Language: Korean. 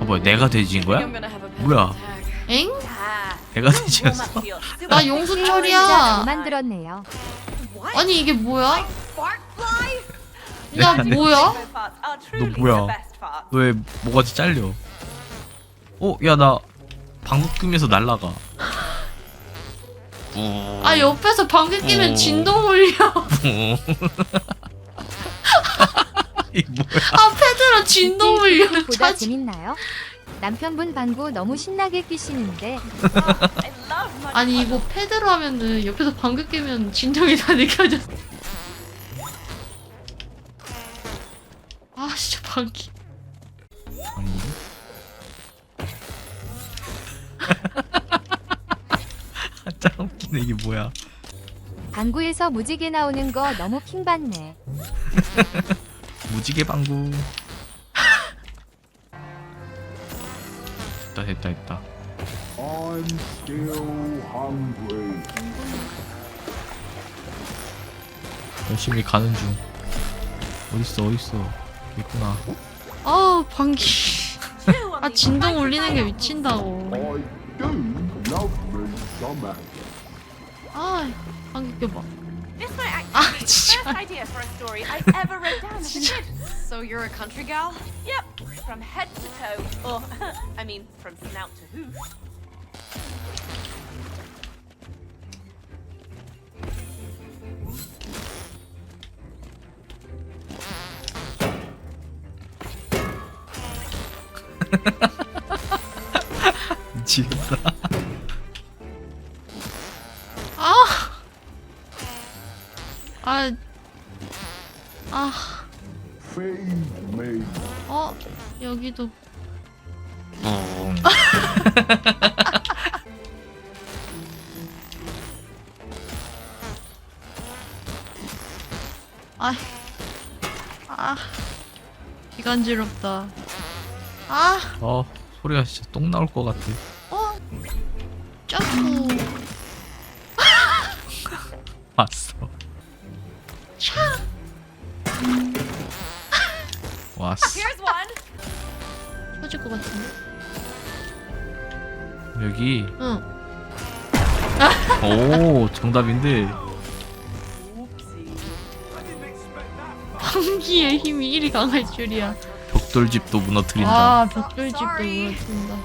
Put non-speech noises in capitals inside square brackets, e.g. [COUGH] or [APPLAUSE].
어, 뭐야 내가 돼지인 거야? 뭐야 엥? 내가 돼지였어? 나 용수철이야. 잘 만들었네요. 아니 이게 뭐야? 네, 나 네. 뭐야? 너 뭐야? 너왜 뭐가지 잘려? 어, 야 나 방귀 뀌면서 날라가. 아 옆에서 방귀 끼면 어. 진동 울려. [LAUGHS] 이 뭐야? 아 패드로 진동 울려. 보다 차지. 재밌나요? 남편분 방구 너무 신나게 끼시는데 아니 이거 패드로 하면은 옆에서 방귀 끼면 진동이 다 느껴져. 아 진짜 방귀. 방귀? [LAUGHS] 짱 웃기네 이게 뭐야? 방구에서 무지개 나오는 거 너무 킹받네. [LAUGHS] 무지개 방구. 됐다 됐다 됐다. I'm still hungry. 열심히 가는 중. 어딨어 어딨어? 있구나. 아 방귀. [LAUGHS] 아 진동 울리는 게 미친다고. I do love me some action. 아 방귀 껴봐. idea for a story I [LAUGHS] ever wrote down as a kid. So you're a country gal? Yep, from head to toe. Or, [LAUGHS] I mean, from snout to hoof. Dziura. A! Ale 아. 어 여기도. 뿡. [LAUGHS] 아. 아. 기간지럽다. 아. 어 소리가 진짜 똥 나올 것 같아. 어. 점프. [LAUGHS] 왔어. 왔어. Here's one. 터질 것 같은데. 여기. 응. 오 정답인데. 방귀의 힘이 이리 강할 줄이야. 벽돌집도 무너뜨린다. 아 벽돌집도 무너진다.